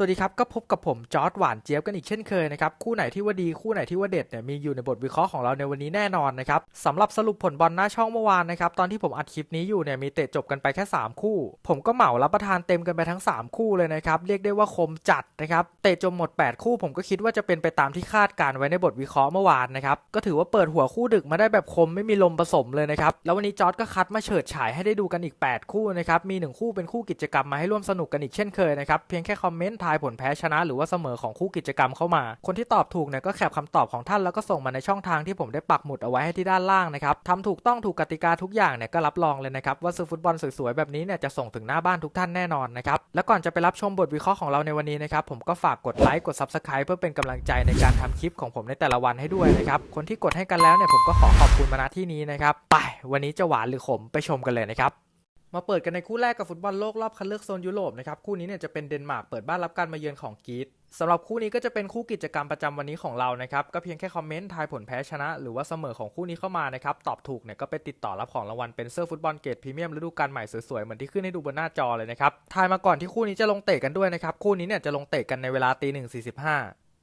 สวัสดีครับ ก็พบกับผมจอร์ดหวานเจี๊ยบกันอีกเช่นเคยนะครับ คู่ไหนที่ว่าดีคู่ไหนที่ว่าเด็ดเนี่ยมีอยู่ในบทวิเคราะห์ของเราในวันนี้แน่นอนนะครับสำหรับสรุปผลบอลหน้าช่องเมื่อวานนะครับ ตอนที่ผมอัดคลิปนี้อยู่เนี่ยมีเตะจบกันไปแค่ 3 คู่ ผมก็เหมารับประทานเต็มกันไปทั้ง 3 คู่เลยนะครับ เรียกได้ว่าคมจัดนะครับเตะจบหมด 8 คู่ ผมก็คิดว่าจะเป็นไปตามที่คาดการไว้ในบทวิเคราะห์เมื่อวานนะครับก็ถือว่าเปิดหัวคู่ดึกมาได้แบบคมไม่มีลมผสมเลยนะครับแล้ววันนี้จอร์ดก็คัดมาเฉิดฉายให้ได้ดูกันอีก 8 คู่นะครับมีหนึ่งคู่เป็นคู่กิจกรรมมาให้ร่วมสนุกกันอีกเช่นเคยนะครับเพียงแค่คอมเมนต์ายผลแพ้ชนะหรือว่าเสมอของคู่กิจกรรมเข้ามา คนที่ตอบถูกเนี่ยก็แคปคำตอบของท่านแล้วก็ส่งมาในช่องทางที่ผมได้ปักหมุดเอาไว้ให้ที่ด้านล่างนะครับทำถูกต้องถูกกติกาทุกอย่างเนี่ยก็รับรองเลยนะครับว่าซื้อฟุตบอลสวยๆแบบนี้เนี่ยจะส่งถึงหน้าบ้านทุกท่านแน่นอนนะครับและก่อนจะไปรับชมบทวิเคราะห์ของเราในวันนี้นะครับผมก็ฝากกดไลค์กด Subscribe เพื่อเป็นกำลังใจในการทำคลิปของผมในแต่ละวันให้ด้วยนะครับคนที่กดให้กันแล้วเนี่ยผมก็ขอขอบคุณมาณที่นี้นะครับไปวันนี้จะหวานหรือขมไปชมกันเลยนะครับ มาเปิดกันในคู่แรกกับฟุตบอลโลกรอบคัดเลือกโซนยุโรปนะครับคู่นี้เนี่ยจะเป็นเดนมาร์กเปิดบ้านรับการมาเยือนของกรีซสำหรับคู่นี้ก็จะเป็นคู่กิจกรรมประจำวันนี้ของเรานะครับก็เพียงแค่คอมเมนต์ทายผลแพ้ชนะ หรือว่าเสมอของคู่นี้เข้ามานะครับตอบถูกเนี่ยก็ไปติดต่อรับของรางวัลเป็นเสื้อฟุตบอลเกรดพรีเมียมฤดูกาลใหม่สวยๆเหมือนที่ขึ้นให้ดูบนหน้าจอเลยนะครับทายมาก่อนที่คู่นี้จะลงเตะกันด้วยนะครับคู่นี้เนี่ยจะลงเตะกันในเวลาตีหนึ่งสี่สิบห้า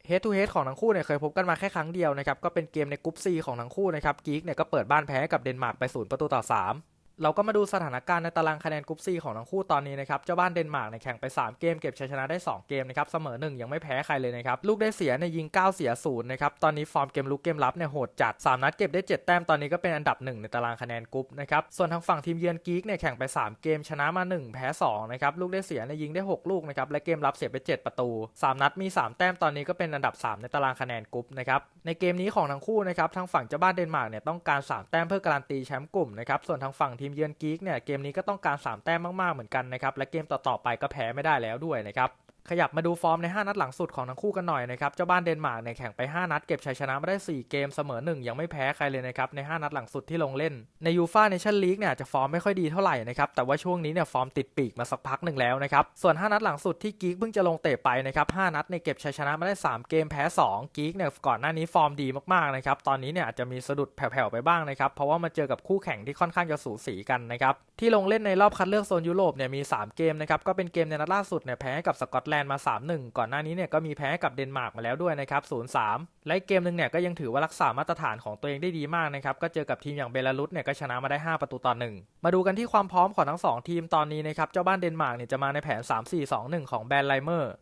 Head to Head ของทั้งคู่เนี่ยเคยพบกันมาแค่ครั้งเดียวนะครับก็เป็นเกมในกรุ๊ป C ของทั้งคู่นะครับกีกเนี่ยก็เปิดบ้านแพ้กับเดนมาร์กไปศูนย์ประตูต่อ3 เราก็มาดูสถานการณ์ในตารางคะแนนกรุ๊ป C ของทั้งคู่ตอนนี้นะครับ เจ้าบ้านเดนมาร์กเนี่ยแข่งไป 3 เกม เก็บชัยชนะได้ 2 เกมนะครับ เสมอ 1 ยังไม่แพ้ใครเลยนะครับ ลูกได้เสียเนี่ยยิง 9 เสีย 0 นะครับ ตอนนี้ฟอร์มเกมลุกเกมรับเนี่ยโหดจัด 3 นัดเก็บได้ 7 แต้ม ตอนนี้ก็เป็นอันดับ 1 ในตารางคะแนนกรุ๊ปนะครับ ส่วนทางฝั่งทีมเยือนกีกเนี่ยแข่งไป 3 เกมชนะมา 1 แพ้ 2 นะครับ ลูกได้เสียเนี่ยยิงได้ 6 ลูกนะครับ และเกมรับเสียไป 7 ประตู 3 นัดมี 3 แต้ม ตอนนี้ก็เป็นอันดับ 3 ในตารางคะแนนกรุ๊ปนะครับ ในเกมนี้ของทั้งคู่นะครับ ทางฝั่งเจ้าบ้านเดนมาร์กเนี่ยต้องการ 3 แต้มเพื่อการันตีแชมป์กลุ่มนะครับส่วนทางฝั่งทีมเยือนกีกเนี่ยเกมนี้ก็ต้องการ3แต้มมากๆเหมือนกันนะครับและเกมต่อๆไปก็แพ้ไม่ได้แล้วด้วยนะครับ ขยับมาดูฟอร์มใน 5 นัดหลังสุดของทั้งคู่กันหน่อยนะครับ เจ้าบ้านเดนมาร์กเนี่ยแข่งไป 5 นัดเก็บชัยชนะมาได้ 4 เกมเสมอ 1 ยังไม่แพ้ใครเลยนะครับ ใน 5 นัดหลังสุดที่ลงเล่น ในยูฟ่าเนชั่นลีกเนี่ยจะฟอร์มไม่ค่อยดีเท่าไหร่นะครับ แต่ว่าช่วงนี้เนี่ยฟอร์มติดปีกมาสักพักหนึ่งแล้วนะครับ ส่วน 5 นัดหลังสุดที่กีกเพิ่งจะลงเตะไปนะครับ 5 นัดในยเก็บชัยชนะมาได้ 3 เกมแพ้ 2 กีกเนี่ยก่อนหน้านี้ฟอร์มดีมากๆนะครับ ตอนนี้เนี่ยอาจจะมีสะดุดแผ่วๆไปบ้างนะครับ เพราะว่ามาเจอกับคู่แข่งที่ค่อนข้างจะสูสีกันนะครับ ที่ลงเล่นในรอบคัดเลือกโซนยุโรปเนี่ยมี 3 เกมนะครับ ก็เป็นเกมในนัดล่าสุดเนี่ยแพ้กับสกอตแลนด์มา 3-1 ก่อนหน้านี้เนี่ยก็มีแพ้กับเดนมาร์กมาแล้วด้วยนะครับ 0-3 และเกมหนึ่งเนี่ยก็ยังถือว่ารักษามาตรฐานของตัวเองได้ดีมากนะครับก็เจอกับทีมอย่างเบลารุสเนี่ยก็ชนะมาได้ 5 ประตูต่อหนึ่งมาดูกันที่ความพร้อมของทั้ง 2 ทีมตอนนี้นะครับเจ้าบ้านเดนมาร์กเนี่ยจะมาในแผน 3-4-2-1 ของแบรนด์ไลเมอร์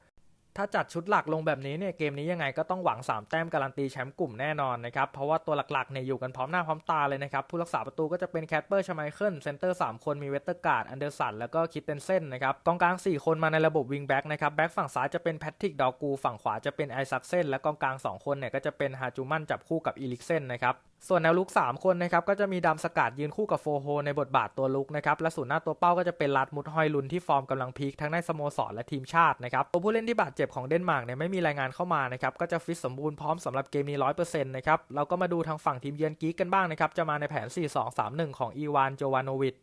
ถ้าจัดชุดหลักลงแบบนี้เนี่ยเกมนี้ยังไงก็ต้องหวัง 3 แต้มการันตีแชมป์กลุ่มแน่นอนนะครับ เพราะว่าตัวหลักๆเนี่ยอยู่กันพร้อมหน้าพร้อมตาเลยนะครับ ผู้รักษาประตูก็จะเป็นแคทเปอร์ชไมเคิลเซนเตอร์3คนมีเวสเตอร์การ์ดอันเดอร์สันแล้วก็คิดเตนเซนนะครับกองกลาง 4 คนมาในระบบวิงแบ็กนะครับแบ็กฝั่งซ้ายจะเป็นแพทริกดอกูฝั่งขวาจะเป็นไอซักเซนและกองกลาง 2 คนเนี่ยก็จะเป็นฮาจูมันจับคู่กับอีลิกเซนนะครับ ส่วนแนวลุก 3 คนนะครับก็จะมีดำสกัดยืนคู่กับโฟโฮในบทบาทตัวลุกนะครับและศูนย์หน้าตัวเป้าก็จะเป็นลัดมุดฮอยลุนที่ฟอร์มกำลังพีคทั้งในสโมสรและทีมชาตินะครับตัวผู้เล่นที่บาดเจ็บของเดนมาร์กเนี่ยไม่มีรายงานเข้ามานะครับก็จะฟิตสมบูรณ์พร้อมสำหรับเกมนี้100%นต์นะครับเราก็มาดูทางฝั่งทีมเยือนกีกกันบ้างนะครับจะมาในแผน 4-2-3-1 ของอีวานโจวานโนวิช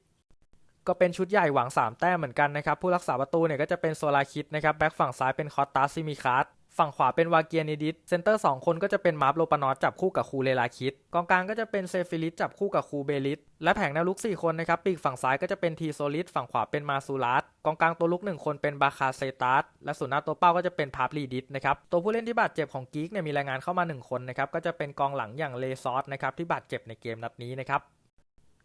ก็เป็นชุดใหญ่หวัง 3 แต้มเหมือนกันนะครับผู้รักษาประตูเนี่ยก็จะเป็นโซลาคิดนะครับแบ็กฝั่งซ้ายเป็นคอตตาซิมิคาร์ ฝั่งขวาเป็นวาเกียนิดิสเซนเตอร์ 2 คนก็จะเป็นมาร์ฟโลปานอสจับคู่กับคูเลลาคิดกองกลางก็จะเป็นเซฟิลิสจับคู่กับคูเบลิสและแผงแนวลุก 4 คนนะครับปีกฝั่งซ้ายก็จะเป็นทีโซลิสฝั่งขวาเป็นมาซูรัสกองกลางตัวลุก 1 คนเป็นบาคาเซตัสและส่วนหน้าตัวเป้าก็จะเป็นพาร์ปลีดิสนะครับตัวผู้เล่นที่บาดเจ็บของกีกเนี่ยมีรายงานเข้ามา 1 คนนะครับก็จะเป็นกองหลังอย่างเลซอสนะครับที่บาดเจ็บในเกมนัดนี้นะครับ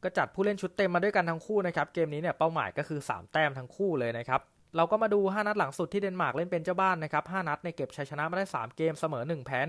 ก็จัดผู้เล่นชุดเต็มมาด้วยกันทั้งคู่นะครับเกมนี้เนี่ยเป้าหมายก็คือ 3 แต้มทั้งคู่เลยนะครับ เราก็มาดู 5 นัดหลังสุดที่เดนมาร์กเล่นเป็นเจ้าบ้านนะครับ 5 นัดในเก็บชัยชนะมาได้ 3 เกมเสมอ 1 แพ้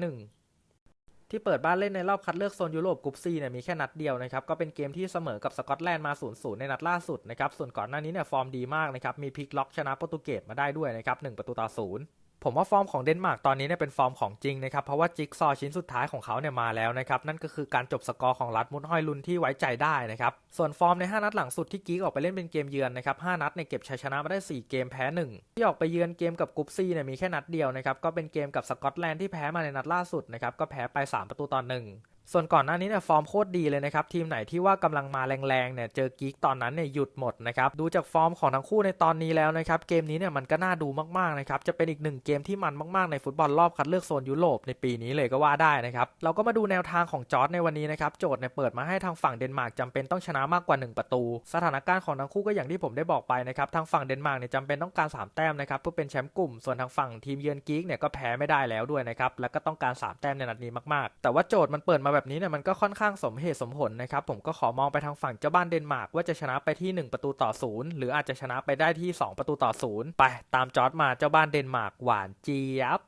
1 ที่เปิดบ้านเล่นในรอบคัดเลือกโซนยุโรปกรุ๊ปซีเนี่ยมีแค่นัดเดียวนะครับ ก็เป็นเกมที่เสมอกับสกอตแลนด์มา 0-0 ในนัดล่าสุดนะครับ ส่วนก่อนหน้านี้เนี่ยฟอร์มดีมากนะครับ มีพลิกล็อกชนะโปรตุเกสมาได้ด้วยนะครับ1ประตูต่อ0 ผมว่าฟอร์มของเดนมาร์กตอนนี้เนี่ยเป็นฟอร์มของจริงนะครับ เพราะว่าจิ๊กซอชิ้นสุดท้ายของเขาเนี่ยมาแล้วนะครับ นั่นก็คือการจบสกอร์ของรัดมุดห้อยลุนที่ไว้ใจได้นะครับ ส่วนฟอร์มใน 5 นัดหลังสุดที่กิ๊กออกไปเล่นเป็นเกมเยือนนะครับ 5 นัดในยเก็บชัยชนะมาได้ 4 เกมแพ้ 1 ที่ออกไปเยือนเกมกับกรุ๊ปซีเนี่ยมีแค่นัดเดียวนะครับก็เป็นเกมกับสกอตแลนด์ที่แพ้มาในนัดล่าสุดนะครับก็แพ้ไป 3 ประตูต่อ1 ส่วนก่อนหน้านี้เนี่ยฟอร์มโคตรดีเลยนะครับ ทีมไหนที่ว่ากำลังมาแรงๆเนี่ยเจอกิกตอนนั้นเนี่ยหยุดหมดนะครับ ดูจากฟอร์มของทั้งคู่ในตอนนี้แล้วนะครับ เกมนี้เนี่ยมันก็น่าดูมากๆนะครับ จะเป็นอีกหนึ่งเกมที่มันมากๆในฟุตบอลรอบคัดเลือกโซนยุโรปในปีนี้เลยก็ว่าได้นะครับ เราก็มาดูแนวทางของจอร์ดในวันนี้นะครับ โจทย์เนี่ยเปิดมาให้ทางฝั่งเดนมาร์กจำเป็นต้องชนะมากกว่า 1 ประตู สถานการณ์ของทั้งคู่ก็อย่างที่ผมได้บอกไปนะครับทางฝั่งเดนมาร์กเนี่ยจำเป็นต้องการ 3 แต้มนะครับเพื่อเป็นแชมป์กลุ่ม ส่วนทางฝั่งทีมเยือนกิกเนี่ยก็แพ้ไม่ได้แล้วด้วยนะครับแล้วก็ต้องการ 3 แต้มในนัดนี้มากๆ แต่ว่าโจทย์มันเปิดมาแบบนี้เนี่ยมันก็ค่อนข้างสมเหตุสมผลนะครับ ผมก็ขอมองไปทางฝั่งเจ้าบ้านเดนมาร์กว่าจะชนะไปที่ 1 ประตูต่อศูนย์หรืออาจจะชนะไปได้ที่ 2 ประตูต่อศูนย์ไปตามจอร์ดมาเจ้าบ้านเดนมาร์กหวานเจี๊ยบ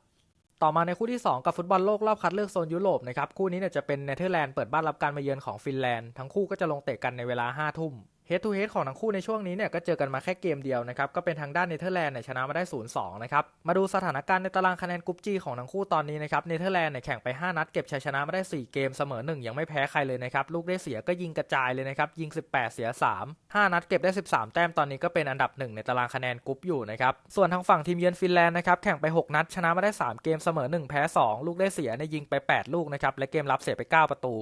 ต่อมาในคู่ที่ 2 กับฟุตบอลโลกรอบคัดเลือกโซนยุโรปนะครับคู่นี้เนี่ยจะเป็นเนเธอร์แลนด์เปิดบ้านรับการมาเยือนของฟินแลนด์ทั้งคู่ก็จะลงเตะกันในเวลา5ทุ่ม เฮดทูเฮดของทั้งคู่ในช่วงนี้เนี่ยก็เจอกันมาแค่เกมเดียวนะครับก็เป็นทางด้านเนเธอร์แลนด์เนี่ยชนะมาได้ 0-2 นะครับมาดูสถานการณ์ในตารางคะแนนกรุ๊ปจีของทั้งคู่ตอนนี้นะครับเนเธอร์แลนด์เนี่ยแข่งไป 5 นัดเก็บชัยชนะมาได้ 4 เกมเสมอ 1 ยังไม่แพ้ใครเลยนะครับลูกได้เสียก็ยิงกระจายเลยนะครับยิง 18 เสีย 3 5 นัดเก็บได้ 13 แต้มตอนนี้ก็เป็นอันดับ 1 ในตารางคะแนนกรุ๊ปอยู่นะครับส่วนทางฝั่งทีมเยือนฟินแลนด์นะครับแข่งไป 6 นัดชนะมาได้ 3 เกมเสมอ 1 แพ้ 2 ลูกได้เสียเนี่ยยิงไป 8 ลูกนะครับและเกมรับเสียไป 9 ประตู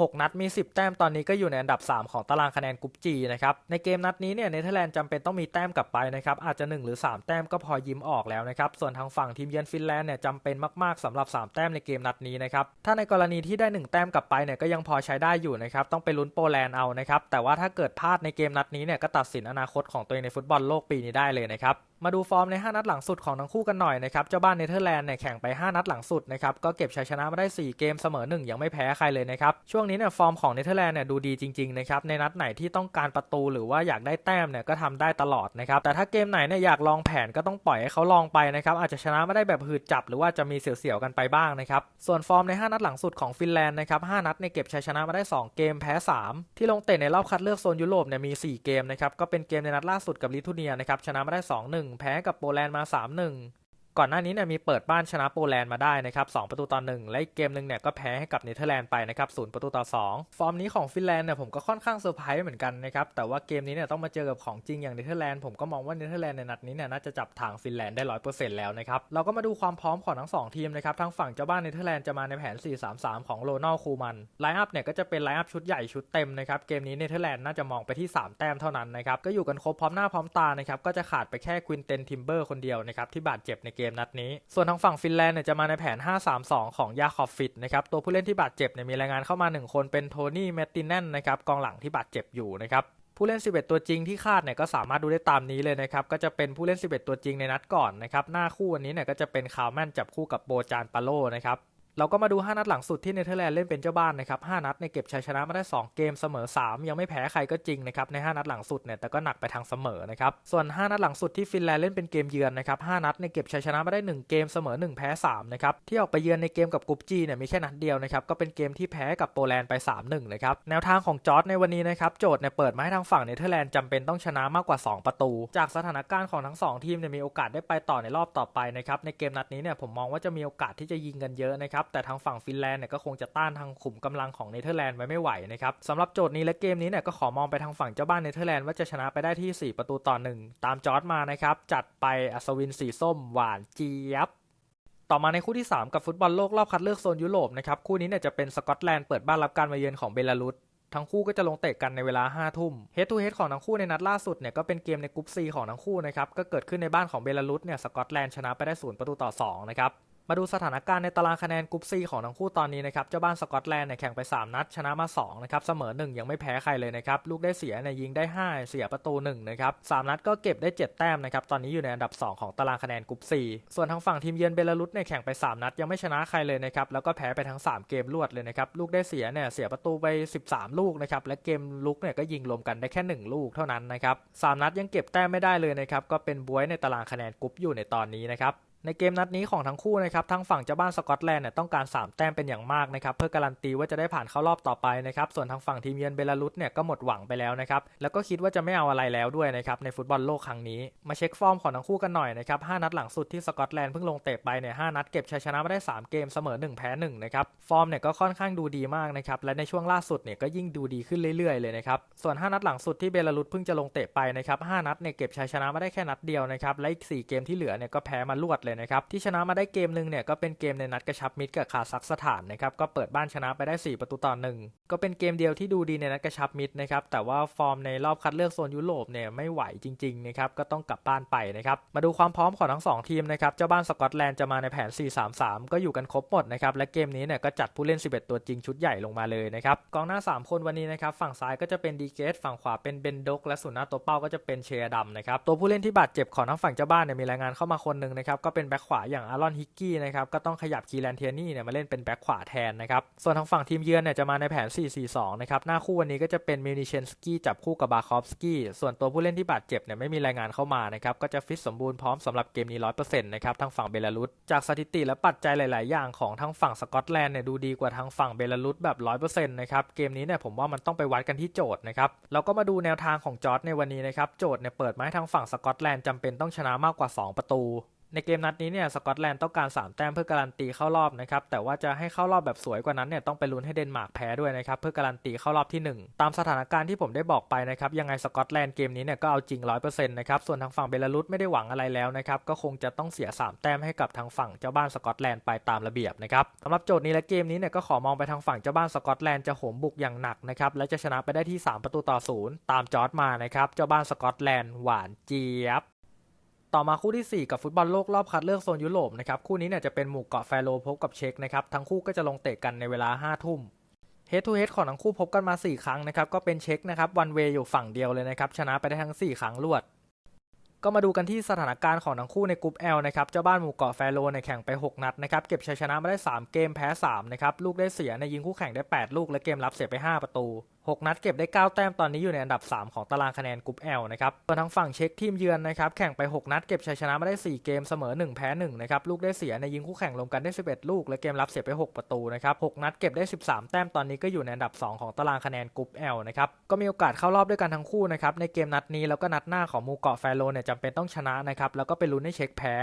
6 นัดมี 10 แต้มตอนนี้ก็อยู่ในอันดับ 3 ของตารางคะแนนกรุ๊ปจีนะครับ ในเกมนัดนี้เนี่ยเนเธอร์แลนด์จำเป็นต้องมีแต้มกลับไปนะครับ อาจจะ 1 หรือ 3 แต้มก็พอยิ้มออกแล้วนะครับ ส่วนทางฝั่งทีมเยือนฟินแลนด์เนี่ยจำเป็นมาก ๆสำหรับ 3 แต้มในเกมนัดนี้นะครับ ถ้าในกรณีที่ได้ 1 แต้มกลับไปเนี่ยก็ยังพอใช้ได้อยู่นะครับ ต้องไปลุ้นโปแลนด์เอานะครับ แต่ว่าถ้าเกิดพลาดในเกมนัดนี้เนี่ยก็ตัดสินอนาคตของตัวเองในฟุตบอลโลกปีนี้ได้เลยนะครับ มาดูฟอร์มใน 5 นัดหลังสุดของทั้งคู่กันหน่อยนะครับ เจ้าบ้านเนเธอร์แลนด์เนี่ยแข่งไป 5 นัดหลังสุดนะครับ ก็เก็บชัยชนะมาได้ 4 เกมเสมอ 1 ยังไม่แพ้ใครเลยนะครับ ช่วงนี้เนี่ยฟอร์มของเนเธอร์แลนด์เนี่ยดูดีจริงๆนะครับ ในนัดไหนที่ต้องการประตูหรือว่าอยากได้แต้มเนี่ยก็ทำได้ตลอดนะครับ แต่ถ้าเกมไหนเนี่ยอยากลองแผนก็ต้องปล่อยให้เขาลองไปนะครับ อาจจะชนะไม่ได้แบบหืดจับ หรือว่าจะมีเสียวๆกันไปบ้างนะครับ ส่วนฟอร์มใน 5 นัดหลังสุดของฟินแลนด์นะครับ 5 นัดเนี่ยเก็บชัยชนะมาได้ 2 เกมแพ้ 3 ที่ลงเตะในรอบคัดเลือกโซนยุโรปเนี่ยมี 4 เกมนะครับ ก็เป็นเกมในนัดล่าสุดกับลิทัวเนียนะครับชนะมาได้ 2-1แพ้กับโปแลนด์มา 3-1 ก่อนหน้านี้เนี่ยมีเปิดบ้านชนะโปแลนด์มาได้นะครับ2ประตูต่อ1และอีกเกมหนึ่งเนี่ยก็แพ้ให้กับเนเธอร์แลนด์ไปนะครับ0ประตูต่อ 2 ฟอร์มนี้ของฟินแลนด์เนี่ยผมก็ค่อนข้างเซอร์ไพรส์เหมือนกันนะครับแต่ว่าเกมนี้เนี่ยต้องมาเจอกับของจริงอย่างเนเธอร์แลนด์ผมก็มองว่าเนเธอร์แลนด์ในนัดนี้เนี่ยน่าจะจับทางฟินแลนด์ได้ร้อยเปอร์เซ็นต์แล้วนะครับเราก็มาดูความพร้อมของทั้งสองทีมนะครับทางฝั่งเจ้าบ้านเนเธอร์แลนด์จะมาในแผน 4-3-3 ของโรนัลคูมันไลน์อัพเนี่ยก็จะเป็นไลน์อัพชุดใหญ่ชุดเต็มนะครับเกมนี้เนเธอร์แลนด์น่าจะมองไปที่ 3 แต้มเท่านั้นนะครับก็อยู่กันครบพร้อมหน้าพร้อมตานะครับก็จะขาดไปแค่ควินเตนทิมเบอร์คนเดียวนะครับที่บาดเจ็บในเกมนัดนี้ ส่วนทางฝั่งฟินแลนด์เนี่ยจะมาในแผน 5-3-2 ของยาคอฟฟิตนะครับ ตัวผู้เล่นที่บาดเจ็บเนี่ยมีรายงานเข้ามา 1 คนเป็นโทนี่แมตตินแนนนะครับกองหลังที่บาดเจ็บอยู่นะครับผู้เล่น 11 ตัวจริงที่คาดเนี่ยก็สามารถดูได้ตามนี้เลยนะครับ ก็จะเป็นผู้เล่น 11 ตัวจริงในนัดก่อนนะครับ หน้าคู่วันนี้เนี่ยก็จะเป็นคาวแมนจับคู่กับโบจานปาโลนะครับ เราก็มาดู 5 นัดหลังสุดที่เนเธอร์แลนด์เล่นเป็นเจ้าบ้านนะครับ 5 นัดในเก็บชัยชนะมาได้ 2 เกมเสมอ 3 ยังไม่แพ้ใครก็จริงนะครับ ใน 5 นัดหลังสุดเนี่ยแต่ก็หนักไปทางเสมอนะครับ ส่วน 5 นัดหลังสุดที่ฟินแลนด์เล่นเป็นเกมเยือนนะครับ 5 นัดในเก็บชัยชนะมาได้ 1 เกมเสมอ 1 แพ้ 3 นะครับ ที่ออกไปเยือนในเกมกับกรุ๊ปจีเนี่ยมีแค่นัดเดียวนะครับ ก็เป็นเกมที่แพ้กับโปแลนด์ไป 3-1 นะครับ แนวทางของจอร์ดในวันนี้นะครับ โจทย์เนี่ยเปิดมาให้ทางฝั่งเนเธอร์แลนด์จำเป็นต้องชนะมากกว่า 2 ประตู จากสถานการณ์ของทั้ง 2 ทีมเนี่ยมีโอกาสได้ไปต่อในรอบต่อไปนะครับ ในเกมนัดนี้เนี่ยผมมองว่าจะมีโอกาสที่จะยิงกันเยอะนะครับแต่ทางฝั่งฟินแลนด์เนี่ยก็คงจะต้านทางขุมกำลังของเนเธอร์แลนด์ไว้ไม่ไหวนะครับสำหรับโจทย์นี้และเกมนี้เนี่ยก็ขอมองไปทางฝั่งเจ้าบ้านเนเธอร์แลนด์ว่าจะชนะไปได้ที่ 4 ประตูต่อ 1 ตามจอร์ดมานะครับจัดไปอัศวินสีส้ม หวานเจี๊ยบต่อมาในคู่ที่ 3 กับฟุตบอลโลกรอบคัดเลือกโซนยุโรปนะครับคู่นี้เนี่ยจะเป็นสกอตแลนด์เปิดบ้านรับการมาเยือนของเบลารุสทั้งคู่ก็จะลงเตะกันในเวลา 5 ทุ่มเฮดทูเฮดของทั้งคู่ในนัดล่าสุดเนี่ยก็เป็นเกมในกรุ๊ป C ของทั้งคู่นะครับก็เกิดขึ้นในบ้านของเบลารุสเนี่ยสกอตแลนด์ชนะไปได้ 0 ประตูต่อ 2 นะครับ มาดูสถานการณ์ในตารางคะแนนกรุ๊ป C ของทั้งคู่ตอนนี้นะครับ เจ้าบ้านสกอตแลนด์เนี่ยแข่งไป 3 นัด ชนะมา2นะครับ เสมอ 1 ยังไม่แพ้ใครเลยนะครับ ลูกได้เสียเนี่ยยิงได้ 5 เสียประตู1นะครับ3นัดก็เก็บได้ 7 แต้มนะครับ ตอนนี้อยู่ในอันดับ 2 ของตารางคะแนนกรุ๊ป C ส่วนทางฝั่งทีมเยือนเบลารุสเนี่ยแข่งไป 3 นัด ยังไม่ชนะใครเลยนะครับ แล้วก็แพ้ไปทั้ง 3 เกมรวดเลยนะครับ ลูกได้เสียเนี่ยเสียประตูไป 13 ลูกนะครับ และเกมลุกเนี่ยก็ยิงรวมกันได้แค่ 1 ลูกเท่านั้นนะครับสามนัดยังเก็บแต้มไม่ได้เลยนะครับ ก็เป็นบวยในตารางคะแนนกรุ๊ปอยู่ในตอนนี้นะครับ ในเกมนัดนี้ของทั้งคู่นะครับทั้งฝั่งเจ้าบ้านสกอตแลนด์เนี่ยต้องการ 3 แต้มเป็นอย่างมากนะครับเพื่อการันตีว่าจะได้ผ่านเข้ารอบต่อไปนะครับส่วนทางฝั่งทีมเยือนเบลารุสเนี่ยก็หมดหวังไปแล้วนะครับแล้วก็คิดว่าจะไม่เอาอะไรแล้วด้วยนะครับในฟุตบอลโลกครั้งนี้ มาเช็คฟอร์มของทั้งคู่กันหน่อยนะครับ5นัดหลังสุดที่สกอตแลนด์เพิ่งลงเตะไปเนี่ย5นัดเก็บชัยชนะมาได้ 3 เกมเสมอ 1 แพ้1นะครับฟอร์มเนี่ยก็ค่อนข้างดูดีมากนะครับและในช่วงล่าสุดเนี่ยก็ยิ่งดูดีขึ้นเรื่อยๆเลยนะครับส่วน 5 นัดหลังสุดที่เบลารุสเพิ่งจะลงเตะไปนะครับ5นัดเนี่ยเก็บชัยชนะมาได้แค่นัดเดียวนะครับและอีก4เกมที่เหลือเนี่ยก็แพ้มาลวดเลยนะครับ ที่ชนะมาได้เกมหนึ่งเนี่ยก็เป็นเกมในนัดกระชับมิตรกับคาซัคสถานนะครับก็เปิดบ้านชนะไปได้ 4 ประตูต่อหนึ่งก็เป็นเกมเดียวที่ดูดีในนัดกระชับมิตรนะครับแต่ว่าฟอร์มในรอบคัดเลือกโซนยุโรปเนี่ยไม่ไหวจริงๆนะครับก็ต้องกลับบ้านไปนะครับมาดูความพร้อมของทั้งสองทีมนะครับเจ้าบ้านสกอตแลนด์จะมาในแผน 4-3-3 ก็อยู่กันครบหมดนะครับและเกมนี้เนี่ยก็จัดผู้เล่น 11 ตัวจริงชุดใหญ่ลงมาเลยนะครับกองหน้า 3 คนวันนี้นะครับฝั่งซ้ายก็จะเป็นดีเกตฝั่งขวาเป็นเบนดกและสุนหน้าตัวเป้าก็จะเป็นเชียร์ดำนะครับตัวผู้เล่นที่บาดเจ็บของทั้งฝั่งเจ้าบ้านเนี่ยมีรายงานเข้ามาคนหนึ่งนะครับก็เป็นแบ็คขวาอย่างอารอนฮิกกี้นะครับก็ต้องขยับคีแลนเทียนี่เนี่ยมาเล่นเป็นแบ็คขวาแทนนะครับส่วนทางฝั่งทีมเยือนเนี่ยจะมาในแผน 4-4-2 นะครับหน้าคู่วันนี้ก็จะเป็นมิวนิเชนสกี้จับคู่กับบาคอฟสกี้ส่วนตัวผู้เล่นที่บาดเจ็บเนี่ยไม่มีรายงานเข้ามานะครับก็จะฟิตสมบูรณ์พร้อมสำหรับเกมนี้100%นต์นะครับทางฝั่งเบลารุสจากสถิติและปัจจัยหลาย ๆ อย่างของทางฝั่งสกอตแลนด์เนี่ยดูดีกว่าทางฝั่งเบลารุสแบบ100%นะครับเกมนี้เนี่ยผมว่ามันต้องไปวัดกันที่โจทย์นะครับเราก็มาดูแนวทางของจอร์ดในวันนี้นะครับโจทย์เนี่ยเปิดไม้ทางฝั่งสกอตแลนด์จำเป็นต้องชนะมากกว่า 2 ประตู ในเกมนัดนี้เนี่ยสกอตแลนด์ต้องการ 3 แต้มเพื่อการันตีเข้ารอบนะครับแต่ว่าจะให้เข้ารอบแบบสวยกว่านั้นเนี่ยต้องไปลุ้นให้เดนมาร์กแพ้ด้วยนะครับเพื่อการันตีเข้ารอบที่ 1 ตามสถานการณ์ที่ผมได้บอกไปนะครับยังไงสกอตแลนด์เกมนี้เนี่ยก็เอาจริง 100%นะครับส่วนทางฝั่งเบลารุสไม่ได้หวังอะไรแล้วนะครับก็คงจะต้องเสีย 3 แต้มให้กับทางฝั่งเจ้าบ้านสกอตแลนด์ไปตามระเบียบนะครับสำหรับโจทย์นี้และเกมนี้เนี่ยก็ขอมองไปทางฝั่งเจ้าบ้านสกอตแลนด์จะโหมบุกอย่างหนักนะครับและจะชนะไปได้ที่ 3 ประตูต่อศูนย์ตามจอร์ดมานะครับเจ้าบ้านสกอตแลนด์หวานเจี๊ยบ ต่อมาคู่ที่ 4 กับฟุตบอลโลกรอบคัดเลือกโซนยุโรปนะครับคู่นี้เนี่ยจะเป็นหมู่เกาะแฟโรพบกับเช็กนะครับทั้งคู่ก็จะลงเตะกันในเวลา 5 ทุ่มเฮดทูเฮดของทั้งคู่พบกันมา 4 ครั้งนะครับก็เป็นเช็กนะครับวันเวย์อยู่ฝั่งเดียวเลยนะครับชนะไปได้ทั้ง 4 ครั้งรวด ก็มาดูกันที่สถานการณ์ของทั้งคู่ในกลุ่ม L นะครับเจ้าบ้านหมู่เกาะแฟโรในแข่งไป 6 นัดนะครับเก็บชัยชนะมาได้ 3 เกมแพ้3นะครับลูกได้เสียในยิงคู่แข่งได้ 8 ลูกและเกมรับเสียไป 5 ประตู 6 นัดเก็บได้ 9 แต้มตอนนี้อยู่ในอันดับ 3 ของตารางคะแนนกลุ่ม L นะครับส่วนทางฝั่งเช็คทีมเยือนนะครับแข่งไป 6 นัดเก็บชัยชนะมาได้ 4 เกมเสมอ 1 แพ้ 1 นะครับ ลูกได้เสียในยิงคู่แข่งรวมกันได้ 11 ลูก และเกมรับเสียไป 6 ประตูนะครับ 6 นัดเก็บได้ 13 แต้มตอนนี้ก็อยู่ในอันดับ 2 ของตารางคะแนนกลุ่ม L นะครับก็มีโอกาสเข้ารอบด้วยกันทั้งคู่นะครับในเกมนัดนี้แล้วก็นัดหน้าของมูเกาะแฟโรเนี่ยจำเป็นต้องชนะนะครับแล้วก็ไปลุ้นให้เช็คแพ้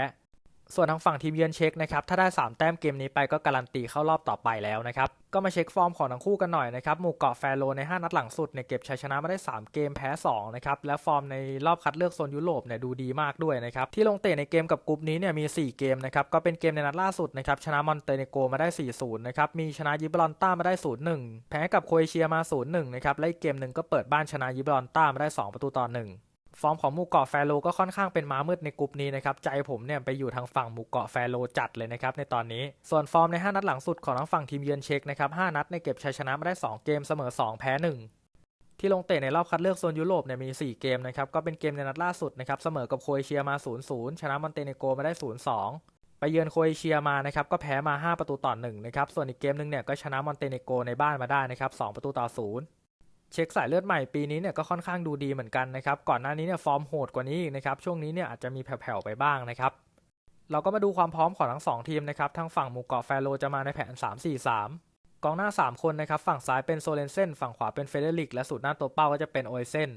ส่วนทางฝั่งทีมเยือนเช็คนะครับถ้าได้ 3 แต้มเกมนี้ไปก็การันตีเข้ารอบต่อไปแล้วนะครับก็มาเช็คฟอร์มของทั้งคู่กันหน่อยนะครับหมู่เกาะแฟโรใน 5 นัดหลังสุดเนี่ยเก็บชัยชนะมาได้ 3 เกมแพ้2นะครับและฟอร์มในรอบคัดเลือกโซนยุโรปเนี่ยดูดีมากด้วยนะครับที่ลงเตะในเกมกับกลุ่มนี้เนี่ยมี 4 เกมนะครับก็เป็นเกมในนัดล่าสุดนะครับชนะมอนเตเนโกมาได้ 4-0นะครับมีชนะยิบรอนต้ามาได้ 0-1 แพ้กับโคเอเชียมา 0-1นะครับและอีกเกมหนึ่งก็เปิดบ้านชนะยิบรอนต้ามาได้ 2 ประตูต่อ1 ฟอร์มของหมู่เกาะแฟโรก็ค่อนข้างเป็นม้ามืดในกลุ่มนี้นะครับ ใจผมเนี่ยไปอยู่ทางฝั่งหมู่เกาะแฟโรจัดเลยนะครับในตอนนี้ ส่วนฟอร์มใน 5 นัดหลังสุดของทางฝั่งทีมเยือนเช็กนะครับ 5 นัดในเก็บชัยชนะมาได้ 2 เกมเสมอ 2 แพ้ 1ที่ลงเตะในรอบคัดเลือกโซนยุโรปเนี่ยมี 4 เกมนะครับ ก็เป็นเกมในนัดล่าสุดนะครับ เสมอกับโครเอเชียมา 0-0 ชนะมอนเตเนโกมาได้ 0-2 ไปเยือนโครเอเชียมานะครับ ก็แพ้มา 5 ประตูต่อ1นะครับ ส่วนอีกเกมหนึงเนี่ยก็ชนะมอนเตเนโกในบ้านมาได้นะครับ 2 ประตูต่อ 0 เช็คสายเลือดใหม่ปีนี้เนี่ยก็ค่อนข้างดูดีเหมือนกันนะครับก่อนหน้านี้เนี่ยฟอร์มโหดกว่านี้อีกนะครับช่วงนี้เนี่ยอาจจะมีแผ่วๆไปบ้างนะครับเราก็มาดูความพร้อมของทั้ง 2 ทีมนะครับทางฝั่งหมู่เกาะแฟโรจะมาในแผน 3-4-3 กองหน้า 3 คนนะครับฝั่งซ้ายเป็นโซเลนเซนฝั่งขวาเป็นเฟเดริกและสูตรหน้าตัวเป้าก็จะเป็นโอเอเซน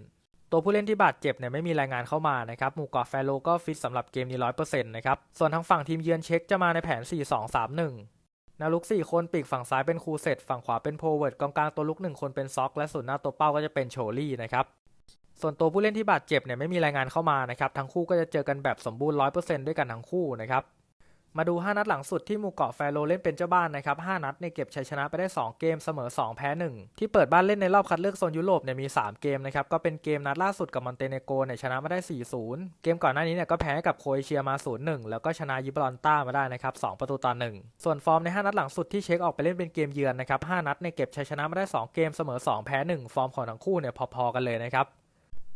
ตัวผู้เล่นที่บาดเจ็บเนี่ยไม่มีรายงานเข้ามานะครับหมู่เกาะแฟโรก็ฟิตสำหรับเกมนี้100%นะครับส่วนทางฝั่งทีมเยือนเช็คจะมาในแผน 4-2-3-1 นาลุก 4 คนปีกฝั่งซ้ายเป็นคูเซตฝั่งขวาเป็นโพเวิร์ดกองกลางตัวลุก 1 คนเป็นซ็อก และส่วนหน้าตัวเป้าก็จะเป็นโชลี่นะครับส่วนตัวผู้เล่นที่บาดเจ็บเนี่ยไม่มีรายงานเข้ามานะครับทั้งคู่ก็จะเจอกันแบบสมบูรณ์100%ด้วยกันทั้งคู่นะครับ มาดู 5 นัดหลังสุดที่หมู่เกาะแฟโรเล่นเป็นเจ้าบ้านนะครับ 5 นัดในยเก็บชัยชนะไปได้ 2 เกมเสมอ 2 แพ้ 1 ที่เปิดบ้านเล่นในรอบคัดเลือกโซนยุโรปเนี่ยมี 3 เกมนะครับ ก็เป็นเกมนัดล่าสุดกับมอนเตเนโกเนี่ยชนะมาได้ 4-0 เกมก่อนหน้านี้เนี่ยก็แพ้กับโคเอเชียมา 0-1 แล้วก็ชนะยิบรอนต้ามาได้นะครับ 2 ประตูต่อ 1 ส่วนฟอร์มใน 5 นัดหลังสุดที่เช็คออกไปเล่นเป็นเกมเยือนนะครับ 5 นัดในยเก็บชัยชนะมาได้ 2 เกมเสมอ 2 แพ้ 1 ฟอร์มของทั้งคู่เนี่ยพอๆกันเลยนะครับ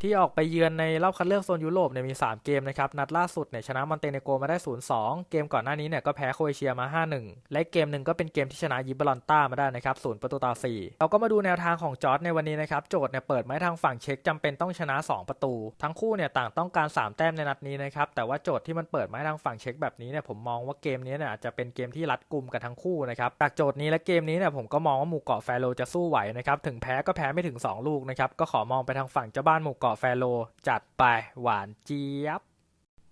ที่ออกไปเยือนในรอบคัดเลือกโซนยุโรปเนี่ยมี 3 เกมนะครับ นัดล่าสุดเนี่ยชนะมอนเตเนโกมาได้ 0-2 เกมก่อนหน้านี้เนี่ยก็แพ้โครเอเชียมา 5-1 และเกมหนึ่งก็เป็นเกมที่ชนะยิบบลอนต้ามาได้นะครับ0ประตูต่อ 4 เราก็มาดูแนวทางของจอร์ดในวันนี้นะครับ โจทย์เนี่ยเปิดไม้ทางฝั่งเช็คจำเป็นต้องชนะ 2 ประตู ทั้งคู่เนี่ยต่างต้องการ 3 แต้มในนัดนี้นะครับ แต่ว่าโจทย์ที่มันเปิดมาให้ทางฝั่งเช็คแบบนี้เนี่ยผมมองว่าเกมนี้เนี่ยอาจจะเป็นเกมที่รัดกุมกันทั้งคู่นะครับ จากโจทย์นี้และเกมนี้เนี่ยผมก็มองว่าหมู่เกาะแฟโรจะสู้ไหวนะครับ ถึงแพ้ก็แพ้ไม่ถึง 2 ลูกนะครับ ก็ขอมองไปทางฝั่งเจ้าบ้านหมู่เกาะแฟโลจัดไปหวานเจี๊ยบ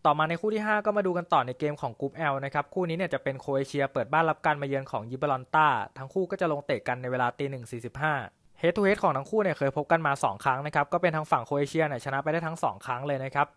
ต่อมาในคู่ที่ 5 ก็มาดูกันต่อในเกมของกลุ่ม L นะครับ คู่นี้เนี่ยจะเป็นโคเอเชียเปิดบ้านรับการมาเยือนของยิบรอนต้าทั้งคู่ก็จะลงเตะกันในเวลาตีหนึ่งสี่สิบห้าเฮดทูเฮดของทั้งคู่เนี่ยเคยพบกันมา 2 ครั้งนะครับ ก็เป็นทางฝั่งโคเอเชียเนี่ยชนะไปได้ทั้ง 2 ครั้งเลยนะครับ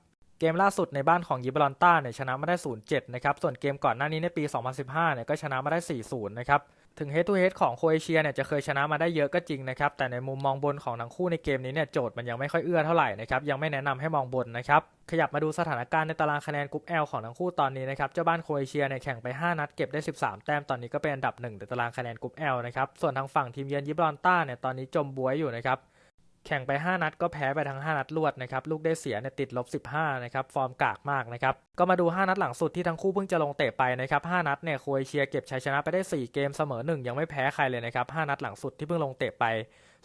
กกมล่าสุดในบ้านของยิบรอนต้าเนี่ยชนะมาได้ 0-7 นะครับ ส่วนเกมก่อนหน้านี้ในปี 2015 เนี่ยก็ชนะมาได้ 4-0 นะครับ ถึง head to head ของโคเอเชียเนี่ยจะเคยชนะมาได้เยอะก็จริงนะครับ แต่ในมุมมองบนของทั้งคู่ในเกมนี้เนี่ยโจทย์มันยังไม่ค่อยเอื้อเท่าไหร่นะครับ ยังไม่แนะนำให้มองบนนะครับ ขยับมาดูสถานการณ์ในตารางคะแนนกรุ๊ป L ของทั้งคู่ตอนนี้นะครับ เจ้าบ้านโคเอเชียเนี่ยแข่งไป 5 นัดเก็บได้ 13 แต้ม ตอนนี้ก็เป็นอันดับหนึ่งในตารางคะแนนกรุ๊ป L นะครับ ส่วนทางฝั่งทีมเยือนยิบรอนต้าเนี่ยตอนนี้จมบวยอยู่นะครับ แข่งไป 5 นัดก็แพ้ไปทั้ง 5 นัดรวดนะครับ ลูกได้เสียเนี่ยติดลบ 15 นะครับ ฟอร์มกากมากนะครับ ก็มาดู 5 นัดหลังสุดที่ทั้งคู่เพิ่งจะลงเตะไปนะครับ 5 นัดเนี่ยโครเอเชียเก็บชัยชนะไปได้ 4 เกมเสมอ 1 ยังไม่แพ้ใครเลยนะครับ 5 นัดหลังสุดที่เพิ่งลงเตะไป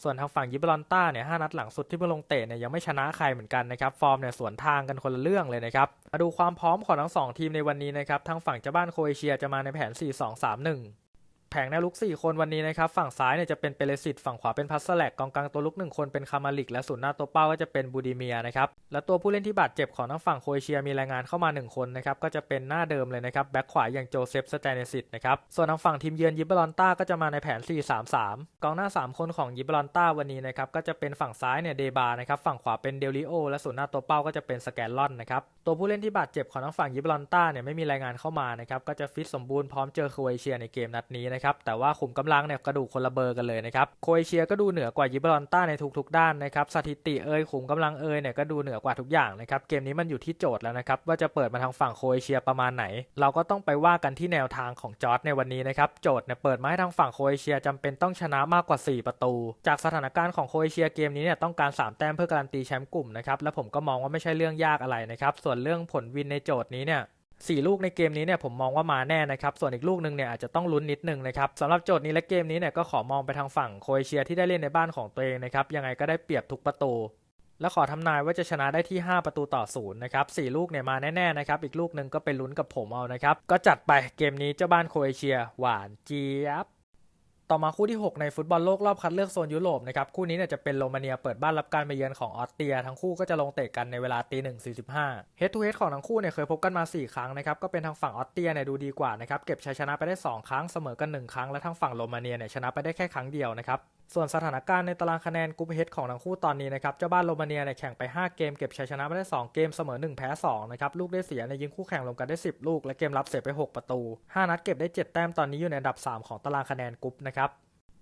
ส่วนทางฝั่งยิบรอนต้าเนี่ย 5 นัดหลังสุดที่เพิ่งลงเตะเนี่ยยังไม่ชนะใครเหมือนกันนะครับ ฟอร์มเนี่ยสวนทางกันคนละเรื่องเลยนะครับ มาดูความพร้อมของทั้ง 2 ทีมในวันนี้นะครับ ทางฝั่งเจ้าบ้านโครเอเชียจะมาในแผน 4-2-3-1 แผงแนวลุก 4 คนวันนี้นะครับ ฝั่งซ้ายเนี่ยจะเป็นเปเรสิตฝั่งขวาเป็นพัสแลกกองกลางตัวลุก 1 คนเป็นคามาลิก และศูนย์หน้าตัวเป้าก็จะเป็นบูดิเมียนะครับ และตัวผู้เล่นที่บาดเจ็บของทั้งฝั่งโครเอเชียมีรายงานเข้ามา 1 คนนะครับ ก็จะเป็นหน้าเดิมเลยนะครับ แบ็คขวาอย่างโจเซฟสแตนเนสิตนะครับ ส่วนทางฝั่งทีมเยือนยิบรอนต้าก็จะมาในแผน 4-3-3 กองหน้า 3 คนของยิบรอนต้าวันนี้นะครับก็จะเป็นฝั่งซ้ายเนี่ยเดบานะครับฝั่งขวาเป็นเดลิโอและศูนย์หน้าตัวเป้าก็จะเป็นสแกนลอนนะครับตัวผู้เล่นที่บาดเจ็บของทั้งฝั่งยิบรอนต้าเนี่ยไม่มีรายงานเข้ามานะครับก็จะฟิตสมบูรณ์พร้อมเจอโคเอเชียในเกมนัดนี้นะครับแต่ว่าขุมกำลังเนี่ยกระดูกคนละเบอร์กันเลยนะครับโคเอเชียก็ดูเหนือกว่ายิบรอนต้าในทุกๆด้านนะครับสถิติเอ่ยขุมกำลังเอ่ยเนี่ยก็ดูเหนือกว่าทุกอย่างนะครับเกมนี้มันอยู่ที่โจทย์แล้วนะครับว่าจะเปิดมาทางฝั่งโคเอเชียประมาณไหน เราก็ต้องไปว่ากันที่แนวทางของจอร์ดในวันนี้นะครับโจทย์เนี่ยเปิดมาให้ทางฝั่งโคเอเชียจำเป็นต้องชนะมากกว่า 4 ประตู จากสถานการณ์ของโคเอเชียเกมนี้เนี่ยต้องการ 3 แต้มเพื่อการันตีแชมป์กลุ่มนะครับและผมก็มองว่าไม่ใช่เรื่องยากอะไรนะครับส่วนเรื่องผลวินในโจทย์นี้เนี่ย สี่ลูกในเกมนี้เนี่ยผมมองว่ามาแน่นะครับ ส่วนอีกลูกหนึ่งเนี่ยอาจจะต้องลุ้นนิดนึงนะครับสำหรับโจทย์นี้และเกมนี้เนี่ยก็ขอมองไปทางฝั่งโครเอเชียที่ได้เล่นในบ้านของตัวเองนะครับยังไงก็ได้เปรียบทุกประตู และขอทำนายว่าจะชนะได้ที่ 5 ประตูต่อศูนย์นะครับสี่ลูกเนี่ยมาแน่ๆนะครับอีกลูกหนึ่งก็ไปลุ้นกับผมเอานะครับก็จัดไปเกมนี้เจ้าบ้านโครเอเชียหวานเจี๊ยบ ต่อมาคู่ที่ 6 ในฟุตบอลโลกรอบคัดเลือกโซนยุโรปนะครับคู่นี้เนี่ยจะเป็นโรมาเนียเปิดบ้านรับการมาเยือนของออสเตรีย ทั้งคู่ก็จะลงเตะกันในเวลาตีหนึ่งสี่สิบห้าเฮดทูเฮดของทั้งคู่เนี่ยเคยพบกันมา 4 ครั้งนะครับก็เป็นทางฝั่งออสเตรียเนี่ยดูดีกว่านะครับเก็บชัยชนะไปได้ 2 ครั้งเสมอกัน 1 ครั้งและทางฝั่งโรมาเนียเนี่ยชนะไปได้แค่ครั้งเดียวนะครับ ส่วนสถานการณ์ในตารางคะแนนกรุ๊ปเฮดของทั้งคู่ตอนนี้นะครับ เจ้าบ้านโรมาเนียเนี่ยแข่งไป 5 เกมเก็บชัยชนะมาได้ 2 เกมเสมอ 1 แพ้ 2 นะครับ ลูกได้เสียในยยิงคู่แข่งรวมกันได้ 10 ลูก และเกมรับเสียไป 6 ประตู 5 นัดเก็บได้ 7 แต้มตอนนี้อยู่ในอันดับ 3 ของตารางคะแนนกรุ๊ปนะครับ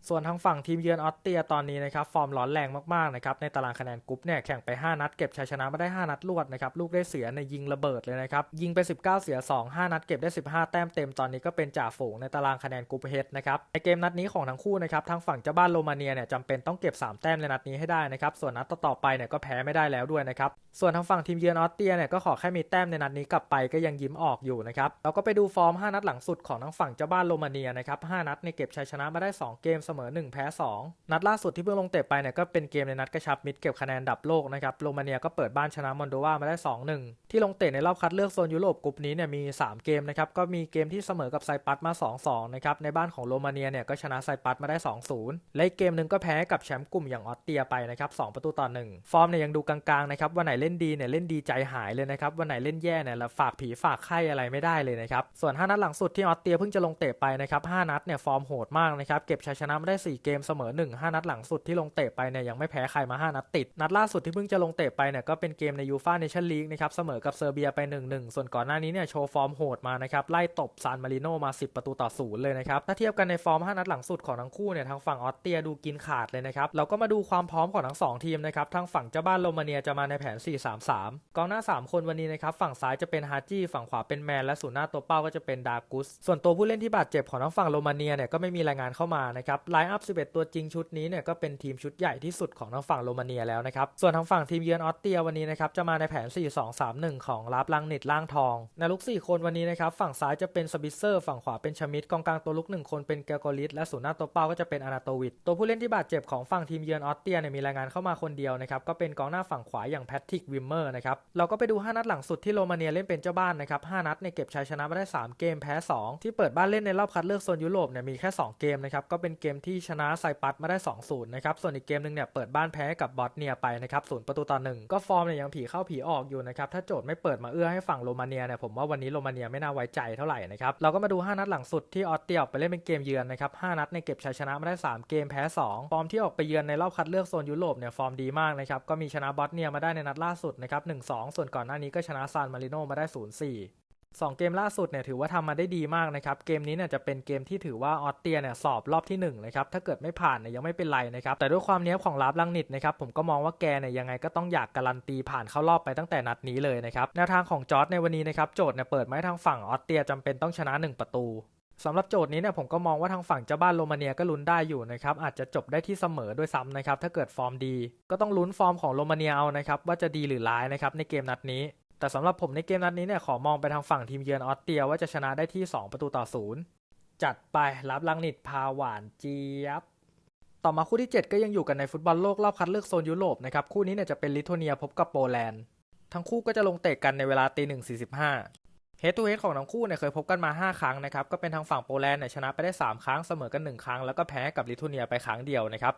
ส่วนทางฝั่งทีมเยือนออสเตรียตอนนี้นะครับฟอร์มร้อนแรงมากๆนะครับในตารางคะแนนกรุ๊ปเนี่ยแข่งไป 5 นัดเก็บชัยชนะมาได้ 5 นัดรวดนะครับลูกได้เสียในยิงระเบิดเลยนะครับยิงไป 19 เสีย 2 5 นัดเก็บได้ 15 แต้มเต็มตอนนี้ก็เป็นจ่าฝูงในตารางคะแนนกรุ๊ปเฮดนะครับในเกมนัดนี้ของทั้งคู่นะครับทางฝั่งเจ้าบ้านโรมาเนียเนี่ยจำเป็นต้องเก็บ 3 แต้มในนัดนี้ให้ได้นะครับส่วนนัดต่อๆไปเนี่ยก็แพ้ไม่ได้แล้วด้วยนะครับส่วนทางฝั่งทีมเยือนออสเตรียเนี่ยก็ขอแค่มีแต้มในนัดนี้กลับไปก็ยังยิ้มออกอยู่นะครับเราก็ไปดูฟอร์ม 5 นัดหลังสุดของทางฝั่งเจ้าบ้านโรมาเนียนะครับ5นัดในเก็บชัยชนะมาได้ 2 เกมเสมอ 1 แพ้ 2 นัดล่าสุดที่เพิ่งลงเตะไปเนี่ยก็เป็นเกมในนัดกระชับมิตรเก็บคะแนนดับโลกนะครับโรมาเนียก็เปิดบ้านชนะมอนโดวามาได้ 2-1 ที่ลงเตะในรอบคัดเลือกโซนยุโรปกลุ่มนี้เนี่ยมี 3 เกมนะครับก็มีเกมที่เสมอกับไซปัสมา 2-2 นะครับในบ้านของโรมาเนียเนี่ยก็ชนะไซปัสมาได้ 2-0 และอีกเกมหนึ่งก็แพ้กับแชมป์กลุ่มอย่างออสเตรียไปนะครับ2ประตูต่อ1ฟอร์มเนี่ยยังดูกลางๆนะครับวันไหนเล่นดีเนี่ยเล่นดีใจหายเลยนะครับวันไหนเล่นแย่เนี่ยฝากผีฝากไข้อะไรไม่ได้เลยนะครับส่วน5นัดหลังสุดที่ออสเตรียเพิ่งจะลงเตะไปนะครับ5นัดเนี่ยฟอร์มโหดมากนะครับเก็บชัยชนะมาได้ 4 เกมเสมอ 1 5 นัดหลังสุดที่ลงเตะไปเนี่ยยังไม่แพ้ใครมา 5 นัดติด นัดล่าสุดที่เพิ่งจะลงเตะไปเนี่ยก็เป็นเกมในยูฟ่าเนชั่นลีกนะครับเสมอกับเซอร์เบียไป 1-1 ส่วนก่อนหน้านี้เนี่ยโชว์ฟอร์มโหดมานะครับไล่ตบซานมาริโนมา 10 ประตูต่อศูนย์เลยนะครับถ้าเทียบกันในฟอร์ม 5 นัดหลังสุดของทั้งคู่เนี่ยทางฝั่งออสเตรียดูกินขาดเลยนะครับเราก็มาดูความพร้อมของทั้ง 2 ทีมนะครับทางฝั่งเจ้าบ้านโรมาเนียจะมาในแผน 4-3-3 กองหน้า 3 คนวันนี้นะครับฝั่งซ้ายจะเป็นฮาจี้ฝั่งขวาเป็นแมนและศูนย์หน้าตัวเป้าก็จะเป็นดากุสส่วนตัวผู้เล่นที่บาดเจ็บของทั้งฝั่งโรมาเนียเนี่ยก็ไม่มีรายงานเข้ามานะครับไลน์อัพ 11 ตัวจริงชุดนี้เนี่ยก็เป็นทีมชุดใหญ่ที่สุดของทั้งฝั่งโรมาเนียแล้วนะครับ ส่วนทางฝั่งทีมเยือนออสเตรียวันนี้นะครับจะมาในแผน 4-2-3-1 ของลาบลังนิดล่างทองในลุก 4 คนวันนี้นะครับฝั่งซ้ายจะเป็นสบิเซอร์ฝั่งขวาเป็นชมิดกองกลางตัวลุก 1 คนเป็นเกลโกลิสและศูนย์หน้าตัวเป้าก็จะเป็นอนาโตวิดตัวผู้เล่นที่บาดเจ็บของฝั่งทีมเยือนออสเตรียเนี่ยมีรายงานเข้ามาคนเดียวนะครับก็เป็นกองหน้าฝั่งขวาอย่างแพทริกวิมเมอร์นะครับเราก็ไปดู 5 นัดหลังสุดที่โรมาเนียเล่นเป็นเจ้าบ้านนะครับ5นัดในเก็บชัยชนะมาได้ 3 เกมแพ้ 2 ที่เปิดบ้านเล่นในรอบคัดเลือกโซนยุโรปเนี่ยมีแค่ 2 เกมนะครับก็เป็นเกมที่ชนะไซปัสมาได้2-0นะครับส่วนอีกเกมหนึ่งเนี่ยเปิดบ้านแพ้กับบอสเนียไปนะครับศูนย์ประตูต่อหนึ่งก็ฟอร์มเนี่ยยังผีเข้าผีออกอยู่นะครับถ้าโจทย์ไม่เปิดมาเอื้อให้ฝั่งโรมาเนียเนี่ยผมว่าวันนี้โรมาเนียไม่น่าไว้ใจเท่าไหร่นะครับเราก็มาดู 5 นัดหลังสุดที่ออสเตรียออกไปเล่นเป็นเกมเยือนนะครับ5นัดในเก็บชัยชนะมาได้ 3 เกมแพ้2ฟอร์มที่ออกไปเยือนในรอบคัดเลือกโซนยุโรปเนี่ยฟอร์มดีมากนะครับก็มีชนะบอสเนียมาได้ในนัดล่าสุดนะครับ1-2ส่วนก่อนหน้านี้ก็ชนะซานมาริโนมาได้0-4 สองเกมล่าสุดเนี่ยถือว่าทำมาได้ดีมากนะครับ เกมนี้เนี่ยจะเป็นเกมที่ถือว่าออสเตรียเนี่ยสอบรอบที่1นะครับถ้าเกิดไม่ผ่านเนี่ยยังไม่เป็นไรนะครับแต่ด้วยความเนี้ยของลาบลังนิดนะครับผมก็มองว่าแกเนี่ยยังไงก็ต้องอยากการันตีผ่านเข้ารอบไปตั้งแต่นัดนี้เลยนะครับแนวทางของจอร์ดในวันนี้นะครับโจทย์เนี่ยเปิดไม้ทางฝั่งออสเตรียจำเป็นต้องชนะ 1 ประตูสำหรับโจทย์นี้เนี่ยผมก็มองว่าทางฝั่งเจ้าบ้านโรมาเนียก็ลุ้นได้อยู่นะครับอาจจะจบได้ที่เสมอด้วยซ้ำนะครับถ้าเกิดฟอร์มดี ก็ต้องลุ้นฟอร์มของโรมาเนียเอานะครับว่าจะดีหรือร้ายนะครับในเกมนัดนี้ แต่สำหรับผมในเกมนัดนี้เนี่ยขอมองไปทางฝั่งทีมเยือนออสเตรียว่าจะชนะได้ที่ 2 ประตูต่อศูนย์จัดไปรับลังนิดพาหวานเจี๊ยบ ต่อมาคู่ที่ 7 ก็ยังอยู่กันในฟุตบอลโลกรอบคัดเลือกโซนยุโรปนะครับคู่นี้เนี่ยจะเป็นลิทัวเนียพบกับโปแลนด์ ทั้งคู่ก็จะลงเตะกันในเวลาตีหนึ่งสี่สิบห้าเฮดทูเฮดของทั้งคู่เนี่ยเคยพบกันมา 5 ครั้งนะครับก็เป็นทางฝั่งโปแลนด์เนี่ยชนะไปได้ 3 ครั้งเสมอกัน 1 ครั้งแล้วก็แพ้กับลิทัวเนียไปครั้งเดียวนะครับ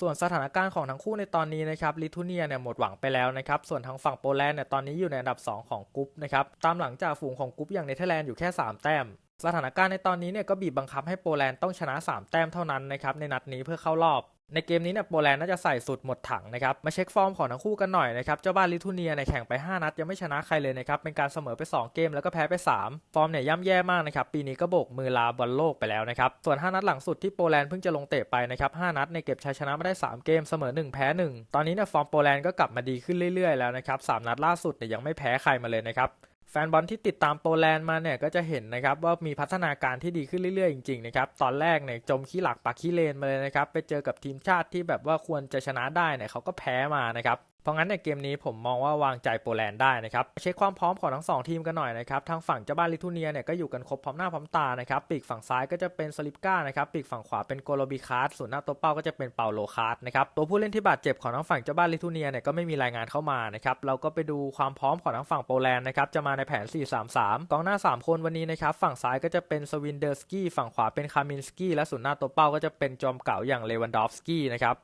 ส่วนสถานการณ์ของทั้งคู่ในตอนนี้นะครับลิทัวเนียเนี่ยหมดหวังไปแล้วนะครับส่วนทางฝั่งโปแลนด์เนี่ยตอนนี้อยู่ในอันดับ 2 ของกรุ๊ปนะครับตามหลังจากฝูงของกรุ๊ปอย่างเนเธอร์แลนด์อยู่แค่ 3 แต้มสถานการณ์ในตอนนี้เนี่ยก็บีบบังคับให้โปแลนด์ต้องชนะ 3 แต้มเท่านั้นนะครับในนัดนี้เพื่อเข้ารอบ ในเกมนี้เนี่ยโปแลนด์น่าจะใส่สุดหมดถังนะครับ มาเช็คฟอร์มของทั้งคู่กันหน่อยนะครับ เจ้าบ้านลิทัวเนียเนี่ยแข่งไป 5 นัด ยังไม่ชนะใครเลยนะครับ เป็นการเสมอไป 2 เกมแล้วก็แพ้ไป 3 ฟอร์มเนี่ยย่ำแย่มากนะครับ ปีนี้ก็โบกมือลาบอลโลกไปแล้วนะครับ ส่วน 5 นัดหลังสุดที่โปแลนด์เพิ่งจะลงเตะไปนะครับ 5 นัดในเก็บชัยชนะมาได้ 3 เกมเสมอ 1 แพ้ 1 ตอนนี้เนี่ยฟอร์มโปแลนด์ก็กลับมาดีขึ้นเรื่อยๆแล้วนะครับสามนัดล่าสุดเนี่ยยังไม่แพ้ใครมาเลยนะครับ แฟนบอลที่ติดตามโปแลนด์มาเนี่ยก็จะเห็นนะครับว่ามีพัฒนาการที่ดีขึ้นเรื่อยๆจริงๆนะครับตอนแรกเนี่ยจมขี้หลักปักขี้เลนมาเลยนะครับไปเจอกับทีมชาติที่แบบว่าควรจะชนะได้เนี่ยเขาก็แพ้มานะครับ เพราะงั้นในเกมนี้ผมมองว่าวางใจโปแลนด์ได้นะครับเช็คความพร้อมของทั้งสองทีมกันหน่อยนะครับทางฝั่งเจ้าบ้านลิทัวเนียเนี่ยก็อยู่กันครบพร้อมหน้าพร้อมตานะครับปีกฝั่งซ้ายก็จะเป็นสลิปก้านะครับปีกฝั่งขวาเป็นโกโลบิคาร์ส่วนหน้าตัวเป้าก็จะเป็นเปาโลคาร์ดนะครับตัวผู้เล่นที่บาดเจ็บของทั้งฝั่งเจ้าบ้านลิทัวเนียเนี่ยก็ไม่มีรายงานเข้ามานะครับเราก็ไปดูความพร้อมของทั้งฝั่งโปแลนด์นะครับจะมาในแผน 4-3-3 กองหน้า 3 คนวันนี้นะครับฝั่งซ้ายก็จะเป็นสวินเดอร์สกี้ฝั่งขวาเป็นคามินสกี้และส่วนหน้าตัวเป้าก็จะเป็นจอมเก่าอย่างเลวันดอฟสกี้นะครับ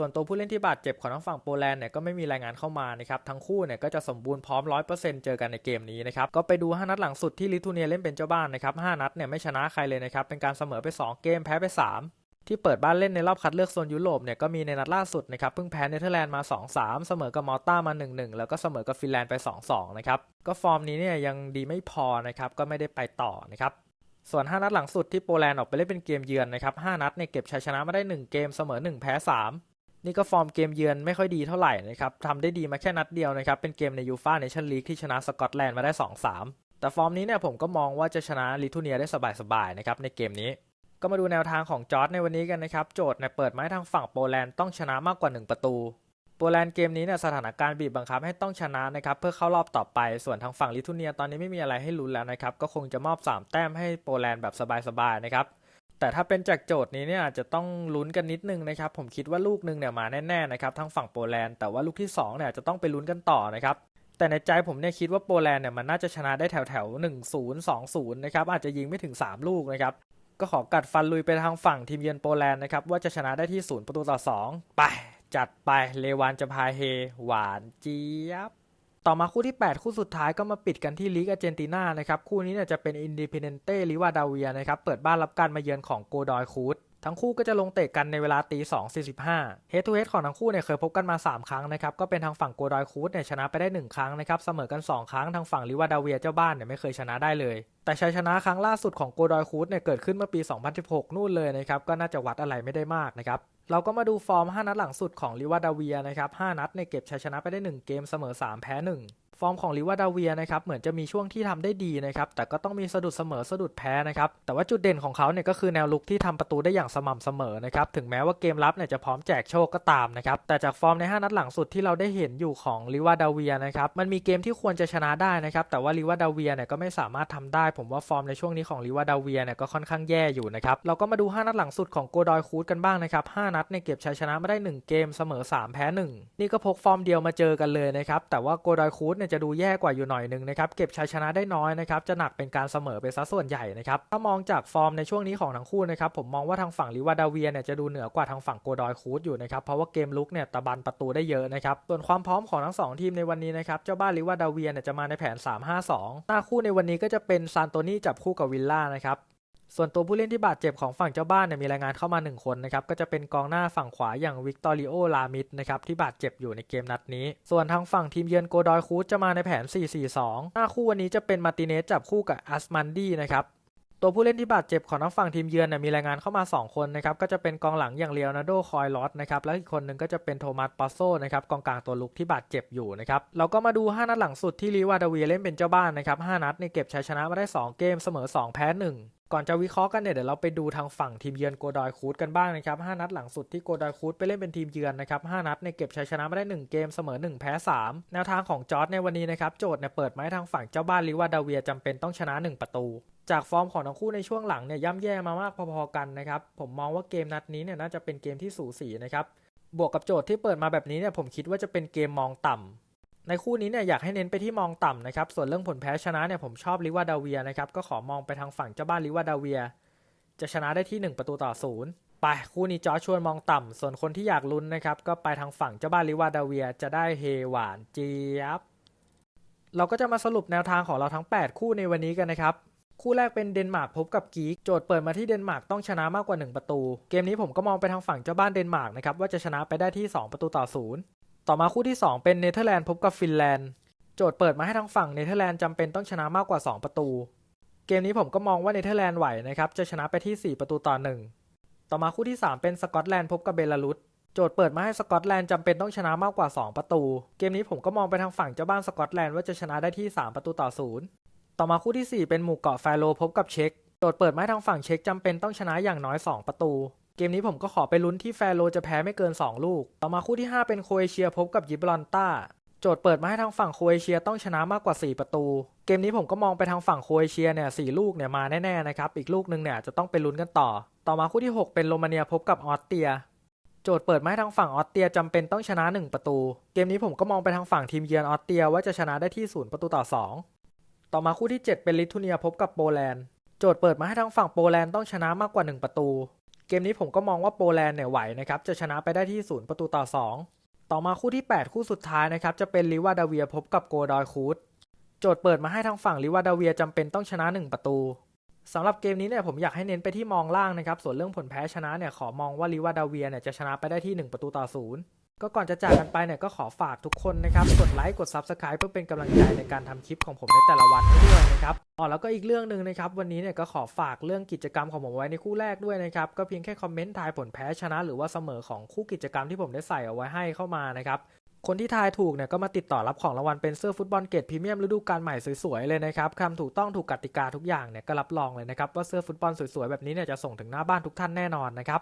ส่วนตัวผู้เล่นที่บาดเจ็บของทั้งฝั่งโปแลนด์เนี่ยก็ไม่มีรายงานเข้ามานะครับทั้งคู่เนี่ยก็จะสมบูรณ์พร้อม 100%เจอกันในเกมนี้นะครับก็ไปดู 5 นัดหลังสุดที่ลิทัวเนียเล่นเป็นเจ้าบ้านนะครับ5นัดเนี่ยไม่ชนะใครเลยนะครับเป็นการเสมอไป 2 เกมแพ้ไป 3ที่เปิดบ้านเล่นในรอบคัดเลือกโซนยุโรปเนี่ยก็มีในนัดล่าสุดนะครับเพิ่งแพ้เนเธอร์แลนด์มา 2-3 เสมอกับมอลตามา 1-1 แล้วก็เสมอกับฟินแลนด์ไป 2-2 นะครับก็ฟอร์มนี้เนี่ยยังดีไม่พอนะครับก็ไม่ได้ไปต่อนะครับส่วน 5 นัดหลังสุดที่โปแลนด์ออกไปเล่นเป็นเกมเยือนนะครับ 5 นัดเนี่ยเก็บชัยชนะมาได้ 1 เกมเสมอ 1 แพ้ 3 นี่ก็ฟอร์มเกมเยือนไม่ค่อยดีเท่าไหร่นะครับทำได้ดีมาแค่นัดเดียวนะครับ เป็นเกมในยูฟ่าเนชั่นลีกที่ชนะสกอตแลนด์มาได้ 2-3 แต่ฟอร์มนี้เนี่ยผมก็มองว่าจะชนะลิทัวเนียได้สบายๆนะครับในเกมนี้ ก็มาดูแนวทางของจอร์ดในวันนี้กันนะครับ โจทย์เนี่ยเปิดไม้ทางฝั่งโปแลนด์ต้องชนะมากกว่า 1 ประตู โปแลนด์เกมนี้เนี่ยสถานการณ์บีบบังคับให้ต้องชนะนะครับเพื่อเข้ารอบต่อไป ส่วนทางฝั่งลิทัวเนียตอนนี้ไม่มีอะไรให้ลุ้นแล้วนะครับ ก็คงจะมอบ 3 แต้มให้โปแลนด์แบบสบายๆนะครับ แต่ถ้าเป็นจากโจทย์นี้เนี่ยอาจจะต้องลุ้นกันนิดนึงนะครับ ผมคิดว่าลูกหนึงเนี่ยมาแน่ๆนะครับทางฝั่งโปแลนด์แต่ว่าลูกที่2เนี่ยจะต้องไปลุ้นกันต่อนะครับแต่ในใจผมเนี่ยคิดว่าโปแลนด์เนี่ยมันน่าจะชนะได้แถวแถวๆ1 0 2 0นะครับอาจจะยิงไม่ถึง 3 ลูกนะครับก็ขอกัดฟันลุยไปทางฝั่งทีมเยือนโปแลนด์นะครับว่าจะชนะได้ที่0ประตูต่อ 2 ไป จัดไปเลวานจะพาเฮ หวานเจี๊ยบ ต่อมาคู่ที่ 8 คู่สุดท้ายก็มาปิดกันที่ลีกอาร์เจนตินานะครับคู่นี้เนี่ยจะเป็นอินดิเพเดนเต้ลิวาดาเวียนะครับเปิดบ้านรับการมาเยือนของโกดอยคูดทั้งคู่ก็จะลงเตะกันในเวลาตี2 45 เฮดทูเฮดของทั้งคู่เนี่ยเคยพบกันมา 3 ครั้งนะครับ ก็เป็นทางฝั่งโกดอยคูดเนี่ยชนะไปได้ 1 ครั้งนะครับ เสมอกัน 2 ครั้ง ทางฝั่งลิวาดาเวียเจ้าบ้านเนี่ยไม่เคยชนะได้เลย แต่ชัยชนะครั้งล่าสุดของโกดอยคูดเนี่ยเกิดขึ้นเมื่อปี 2016 นู่นเลยนะครับ ก็น่าจะวัดอะไรไม่ได้มากนะครับ เราก็มาดูฟอร์ม 5 นัดหลังสุดของลิวาดาเวียนะครับ 5 นัดในเก็บชัยชนะไปได้ 1 เกมเสมอ 3 แพ้ 1 ฟอร์มของลิวาดาเวียนะครับเหมือนจะมีช่วงที่ทำได้ดีนะครับแต่ก็ต้องมีสะดุดเสมอสะดุดแพ้นะครับแต่ว่าจุดเด่นของเขาเนี่ยก็คือแนวลุกที่ทำประตูได้อย่างสม่ำเสมอนะครับถึงแม้ว่าเกมรับเนี่ยจะพร้อมแจกโชคก็ตามนะครับแต่จากฟอร์มใน 5 นัดหลังสุดที่เราได้เห็นอยู่ของลิวาดาเวียนะครับมันมีเกมที่ควรจะชนะได้นะครับแต่ว่าลิวาดาเวียเนี่ยก็ไม่สามารถทำได้ ผมว่าฟอร์มในช่วงนี้ของลิวาดาเวียเนี่ยก็ค่อนข้างแย่อยู่นะครับเราก็มาดู 5 นัดหลังสุดของโกดอยคูดกันบ้างนะครับ5นัดนัดเนี่ยเก็บชัยชนะมาได้ 1 เกมเสมอ 3 แพ้ 1 นี่ก็พกฟอร์มเดียวมาเจอกันเลยนะครับแต่ว่าโกดอยคูดเนี่ยจะดูแย่กว่าอยู่หน่อยหนึ่งนะครับเก็บชัยชนะได้น้อยนะครับจะหนักเป็นการเสมอไปซะส่วนใหญ่นะครับถ้ามองจากฟอร์มในช่วงนี้ของทั้งคู่นะครับผมมองว่าทางฝั่งลิวาดาเวียเนี่ยจะดูเหนือกว่าทางฝั่งโกดอยคูดอยู่นะครับเพราะว่าเกมลุกเนี่ยตะบันประตูได้เยอะนะครับส่วนความพร้อมของทั้งสองทีมในวันนี้นะครับเจ้าบ้านลิวาดาเวียเนี่ยจะมาในแผน 3-5-2 หน้าคู่ในวันนี้ก็จะเป็นซานโตนี่จับคู่กับวิลล่านะครับ ส่วนตัวผู้เล่นที่บาดเจ็บของฝั่งเจ้าบ้านเนี่ยมีรายงานเข้ามา 1 คนนะครับก็จะเป็นกองหน้าฝั่งขวาอย่างวิกตอริโอลามิดนะครับที่บาดเจ็บอยู่ในเกมนัดนี้ ส่วนทางฝั่งทีมเยือนโกดอยคูดจะมาในแผน 4-4-2 หน้าคู่วันนี้จะเป็นมาติเนสจับคู่กับอัสมันดีนะครับตัวผู้เล่นที่บาดเจ็บของทางฝั่งทีมเยือนเนี่ยมีรายงานเข้ามา 2 คนนะครับก็จะเป็นกองหลังอย่างเลโอนาร์โดคอยลอสนะครับและอีกคนหนึ่งก็จะเป็นโทมัสปาโซนะครับกองกลางตัวลุกที่บาดเจ็บอยู่นะครับเราก็มาดู 5 นัดหลังสุดที่ลิวาดาเวียเล่นเป็นเจ้าบ้านนะครับ5นัดในเก็บชัยชนะมาได้ 2 เกมเสมอ 2 แพ้ 1 ก่อนจะวิเคราะห์กันเนี่ยเดี๋ยวเราไปดูทางฝั่งทีมเยือนโกดอยคูดกันบ้างนะครับ5นัดหลังสุดที่โกดอยคูดไปเล่นเป็นทีมเยือนนะครับ5นัดในยเก็บชัยชนะมาได้ 1 เกมเสมอ 1 แพ้ 3 แนวทางของจอร์ดในวันนี้นะครับโจทย์เนี่ยเปิดมาทางฝั่งเจ้าบ้านลิวาดาเวียจำเป็นต้องชนะ 1 ประตู จากฟอร์มของทั้งคู่ในช่วงหลังเนี่ยย่ำแย่มามากพอๆกันนะครับผมมองว่าเกมนัดนี้เนี่ยน่าจะเป็นเกมที่สูสีนะครับบวกกับโจทย์ที่เปิดมาแบบนี้เนี่ยผมคิดว่าจะเป็นเกมมองต่ำ ในคู่นี้เนี่ยอยากให้เน้นไปที่มองต่ำนะครับ ส่วนเรื่องผลแพ้ชนะเนี่ยผมชอบลิวาดาเวียนะครับ ก็ขอมองไปทางฝั่งเจ้าบ้านลิวาดาเวีย จะชนะได้ที่ 1 ประตูต่อศูนย์ไปคู่นี้จอชวนมองต่ำ ส่วนคนที่อยากลุ้นนะครับ ก็ไปทางฝั่งเจ้าบ้านลิวาดาเวีย จะได้เฮหวานเจี๊ยบ เราก็จะมาสรุปแนวทางของเราทั้ง 8 คู่ในวันนี้กันนะครับคู่แรกเป็นเดนมาร์กพบกับกีกโจทย์เปิดมาที่เดนมาร์กต้องชนะมากกว่า 1 ประตู เกมนี้ผมก็มองไปทางฝั่งเจ้าบ้านเดนมาร์กนะครับว่าจะชนะไปได้ที่ 2 ประตูต่อศูนย์ ต่อมาคู่ที่ 2 เป็นเนเธอร์แลนด์พบกับฟินแลนด์ โจทย์เปิดมาให้ทางฝั่งเนเธอร์แลนด์จำเป็นต้องชนะมากกว่า 2 ประตู เกมนี้ผมก็มองว่าเนเธอร์แลนด์ไหวนะครับจะชนะไปที่ 4 ประตูต่อ 1 ต่อมาคู่ที่ 3 เป็นสกอตแลนด์พบกับเบลารุสโจทย์เปิดมาให้สกอตแลนด์จำเป็นต้องชนะมากกว่า 2 ประตู เกมนี้ผมก็มองไปทางฝั่งเจ้าบ้านสกอตแลนด์ว่าจะชนะได้ที่ 3 ประตูต่อศูนย์ต่อมาคู่ที่ 4 เป็นหมู่เกาะแฟโรพบกับเช็กโจทย์เปิดมาให้ทางฝั่งเช็กจำเป็นต้องชนะอย่างน้อย 2 ประตู เกมนี้ผมก็ขอไปลุ้นที่แฟโรจะแพ้ไม่เกิน 2 ลูก ต่อมาคู่ที่ 5 เป็นโครเอเชียพบกับยิบรอนตาโจทย์เปิดมาให้ทางฝั่งโครเอเชียต้องชนะมากกว่า 4 ประตู เกมนี้ผมก็มองไปทางฝั่งโครเอเชียเนี่ยสลูกเนี่ยมาแน่ๆนะครับ อีกลูกหนึ่งเนี่ยจะต้องไปลุ้นกันต่อ ต่อมาคู่ที่ 6 เป็นโรมาเนียพบกับออสเตรีย โจทย์เปิดมาให้ทางฝั่งออสเตรียจำเป็นต้องชนะ 1 ประตู เกมนี้ผมก็มองไปทางฝั่งทีมเยือนออสเตรียว่าจะชนะได้ที่ 0 ประตูต่อ 2 ต่อมาคู่ที่ 7 เป็นลิทัวเนียพบกับโปแลนด์ โจทย์เปิดมาให้ทางฝั่งโปแลนด์ต้องชนะมากกว่า 1 ประตู เกมนี้ผมก็มองว่าโปแลนด์เนี่ยไหวนะครับจะชนะไปได้ที่ 0 ประตูต่อ 2 ต่อมาคู่ที่ 8 คู่สุดท้ายนะครับจะเป็นลิวาดาเวียพบกับโกดอยคูดโจทย์เปิดมาให้ทางฝั่งลิวาดาเวียจำเป็นต้องชนะ 1 ประตูสำหรับเกมนี้เนี่ยผมอยากให้เน้นไปที่มองล่างนะครับส่วนเรื่องผลแพ้ชนะเนี่ยขอมองว่าลิวาดาเวียเนี่ยจะชนะไปได้ที่ 1 ประตูต่อศูนย์ ก็ก่อนจะจากกันไปเนี่ยก็ขอฝากทุกคนนะครับ กดไลค์กด Subscribe เพื่อเป็นกำลังใจในการทำคลิปของผมในแต่ละวันให้ด้วยนะครับอ๋อแล้วก็อีกเรื่องหนึ่งนะครับวันนี้เนี่ยก็ขอฝากเรื่องกิจกรรมของผมไว้ในคู่แรกด้วยนะครับก็เพียงแค่คอมเมนต์ทายผลแพ้ชนะ หรือว่าเสมอของคู่กิจกรรมที่ผมได้ใส่เอาไว้ให้เข้ามานะครับคนที่ทายถูกเนี่ยก็มาติดต่อรับของรางวัลเป็นเสื้อฟุตบอลเกรดพรีเมียมฤดูกาลใหม่สวยๆเลยนะครับคำถูกต้องถูกกติกาทุกอย่างเนี่ยก็รับรองเลยนะครับว่าเสื้อฟุตบอลสวยๆแบบนี้เนี่ยจะส่งถึงหน้าบ้านทุกท่านแน่นอนนะครับ